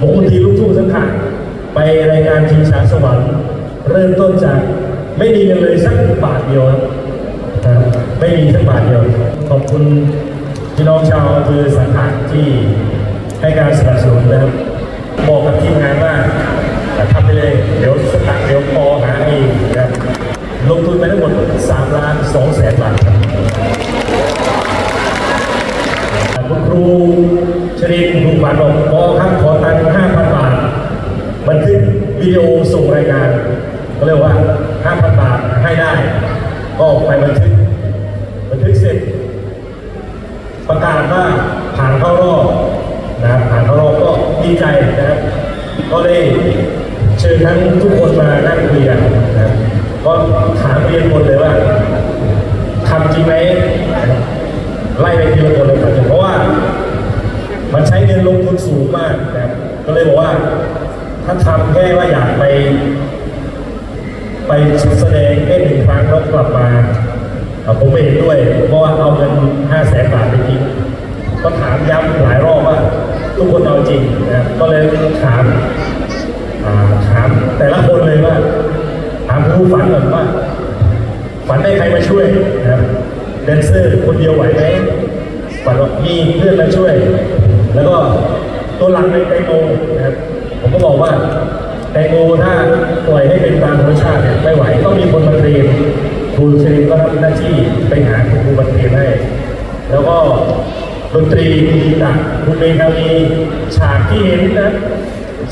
วงดนตรีลูกทุ่งสังขารไปรายการชิงช้าสวรรค์ เริ่มต้นจากไม่มีเงินเลยสักบาทเดียวครับไม่มีสักบาทเดียว ขอบคุณพี่น้องชาวอำเภอสังขารที่ให้การสนับสนุนนะครับ บอกกับทีมงานว่าอ่าทำไปเลย เดี๋ยวสตังค์เดี๋ยวพอหาเองนะครับลงทุนไปทั้งหมด3ล้าน2แสนบาทครับ คุณครูชรินทร์ครูฝันบอกพอครับขอตังค์ห้าพันบาท บันทึกวิดีโอส่งรายการก็เรียกว่าห้าพันบาทให้ได้ ก็ไปบันทึก บันทึกเสร็จ ประกาศว่าผ่านเข้ารอบนะครับผ่านเข้ารอบก็ดีใจนะครับ ก็ได้เชิญทั้งทุกคนมานั่งคุยกันนะครับ ก็ถามเรียนหมดเลยว่าทำจริงไหมไล่ไปทีละคนเลยครับเพราะว่า มันใช้เงินลงทุนสูงมากนะครับก็เลยบอกว่า ถ้าทำแค่ว่าอยากไป ไปแสดงแค่หนึ่งครั้งแล้วกลับมาผมไม่เห็นด้วยเพราะว่าเอาเงินห้าแสนบาทไปทิ้งก็ถามย้ำหลายรอบว่าทุกคนเอาจริงนะก็เลยถามถามแต่ละคนเลย ว่าถามครูฝันก่อนว่าฝันได้ใครมาช่วยนะครับแดนเซอร์คนเดียวไหวไหมฝันว่ามีเพื่อนมาช่วย แล้วก็ตัวหลังในแตโมนะครับผมก็บอกว่าแตโมถ้าปล่อยให้เป็นตามธรรมชาติเนี่ยไม่ไหวต้องมีคนมาเทรนครูชรินก็รับหน้าที่ไปหาครูมาเทรนให้แล้วก็ดนตรีมีต่างคุณเมย์ครับมีฉากที่เห็นนะ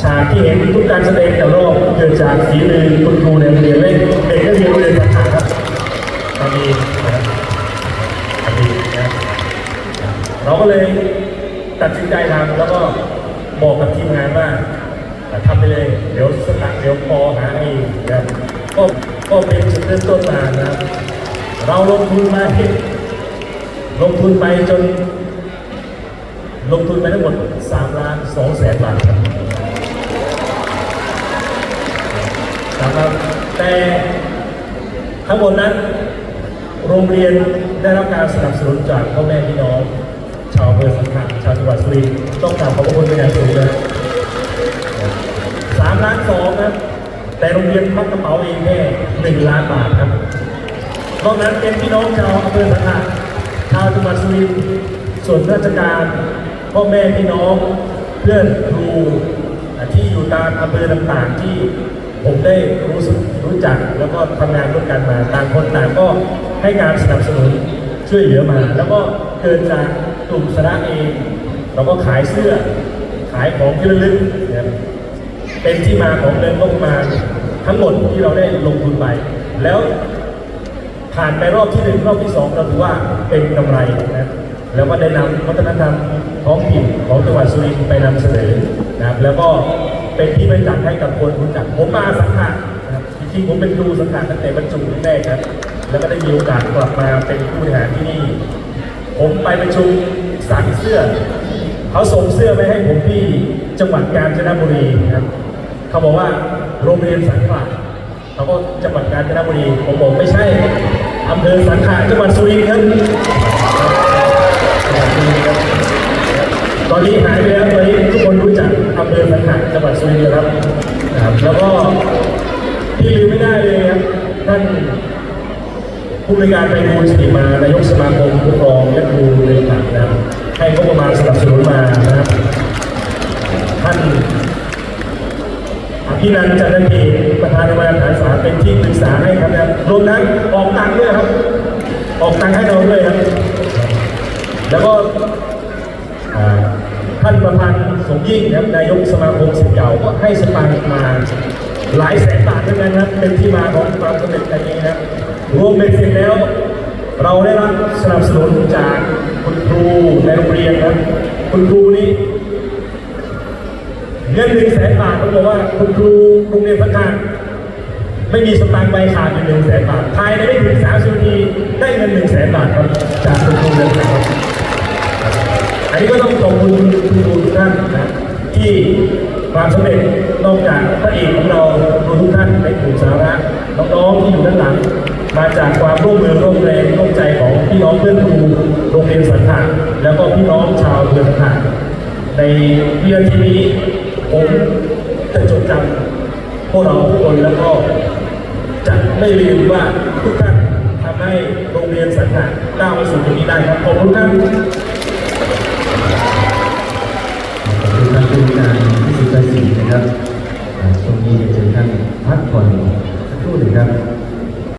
ฉากที่เห็นทุกการแสดงแต่รอบเกิดจากฝีมือคุณครูในโรงเรียนเล่นเด็กนักเรียนโรงเรียนสาขาครับทำดีนะครับทำดีนะครับเราก็เลยตัดสินใจทำแล้วก็บอกกับทีมงานว่าทำไปเลย เดี๋ยวสตังค์เดี๋ยวพอหาเองนะครับก็ก็เป็นจุดเริ่มต้นมานะครับเราลงทุนมาเห็นลงทุนไปจน ลงทุนไปทั้งหมด3ล้าน2แสนบาทครับ นะครับ แต่ทั้งหมดนั้น โรงเรียนได้รับการสนับสนุนจากพ่อแม่พี่น้อง ชาวอำเภอสังขะชาวจังหวัดสุรินทร์ต้องกราบขอบพระคุณเป็นอย่างสูงเลยสามล้านสองครับแต่โรงเรียนพักกระเป๋าเองแค่หนึ่งล้านบาทครับนอกนั้นเป็นพี่น้องชาวอำเภอสังขะชาวจังหวัดสุรินทร์ส่วนราชการพ่อแม่พี่น้องเพื่อนครูที่อยู่ตามอำเภอต่างๆที่ ผมได้รู้สึกรู้จักแล้วก็ทำงานร่วมกันมาต่างคนต่างก็ให้การสนับสนุนช่วยเหลือมา แล้วก็เกิดจากกลุ่มสระเองเราก็ขายเสื้อขายของที่ระลึกนะครับเป็นที่มาของเงินงบมาทั้งหมดที่เราได้ลงทุนไป แล้วผ่านไปรอบที่หนึ่งรอบที่สองเราถือว่าเป็นกำไรนะ แล้วก็ได้นำวัฒนธรรมท้องถิ่นของจังหวัดสุรินทร์ไปนำเสนอนะครับแล้วก็เป็นที่ประจักษ์ให้กับคนรู้จักผมมาสังขารนะครับจริงๆผมเป็นครูสังขารตั้งแต่บรรจุแรกครับ แล้วก็ได้มีโอกาสกลับมาเป็นผู้บริหารที่นี่ ผมไปประชุมสั่งเสื้อ เขาส่งเสื้อไปให้ผมที่จังหวัดกาญจนบุรีนะครับเขาบอกว่าโรงเรียนสังขะเขาก็จังหวัดกาญจนบุรี ผมบอกไม่ใช่อำเภอสังขะจังหวัดสุรินทร์ครับตอนนี้หายไปแล้วตอนนี้ทุกคนรู้จักอำเภอสังขะจังหวัดสุรินทร์แล้วครับนะครับ แล้วก็ที่ลืมไม่ได้เลยครับท่าน ผู้บริการไปบูลสิมานายกสมาคมผู้ปกครองและครูเรียนต่างนะให้งบประมาณสนับสนุนมานะครับท่านอภินันจันทเกตประธานกรรมารฐานสารเป็นที่ปรึกษาให้ครับนะรวมทั้งออกตังค์ด้วยครับ ออกตังค์ให้เราด้วยครับ แล้วก็ท่านประพันธ์สมยิ่งนะครับนายกสมาคมสิทธิ์เก่าก็ให้สตางค์มาหลายแสนบาทด้วยกันนะครับเป็นที่มาของความสำเร็จครั้งนี้นะครับ วมเป็นเสร็จแล้ว เราได้รับสนับสนุนจากคุณครูในโรงเรียนนะครับคุณครูนี้เงินหนึ่งแสนบาทเขาบอกว่าคุณครูโรงเรียนพัฒนาไม่มีสตางค์ใบขาดอยู่หนึ่งแสนบาทภายในไม่ถึงสามสิบนาทีได้เงินหนึ่งแสนบาทครับจากคุณครูเรียนครับอันนี้ก็ต้องขอบคุณคุณครูทุกท่านนะที่ความสำเร็จนอกจากพระเอกของเราทุกท่านในกลุ่มสาระ น้องๆที่อยู่ด้านหลัง มาจากความร่วมมือร่วมแรงร่วมใจของพี่น้องเพื่อนครูโรงเรียนสังขะแล้วก็พี่น้องชาวเมืองสังขะในวินาทีนี้ผมจะจดจำพวกเราทุกคนแล้วก็จะไม่ลืมว่าทุกท่านทำให้โรงเรียนสังกัดก้าวไปสู่ตรงนี้ได้ครับขอบคุณครับ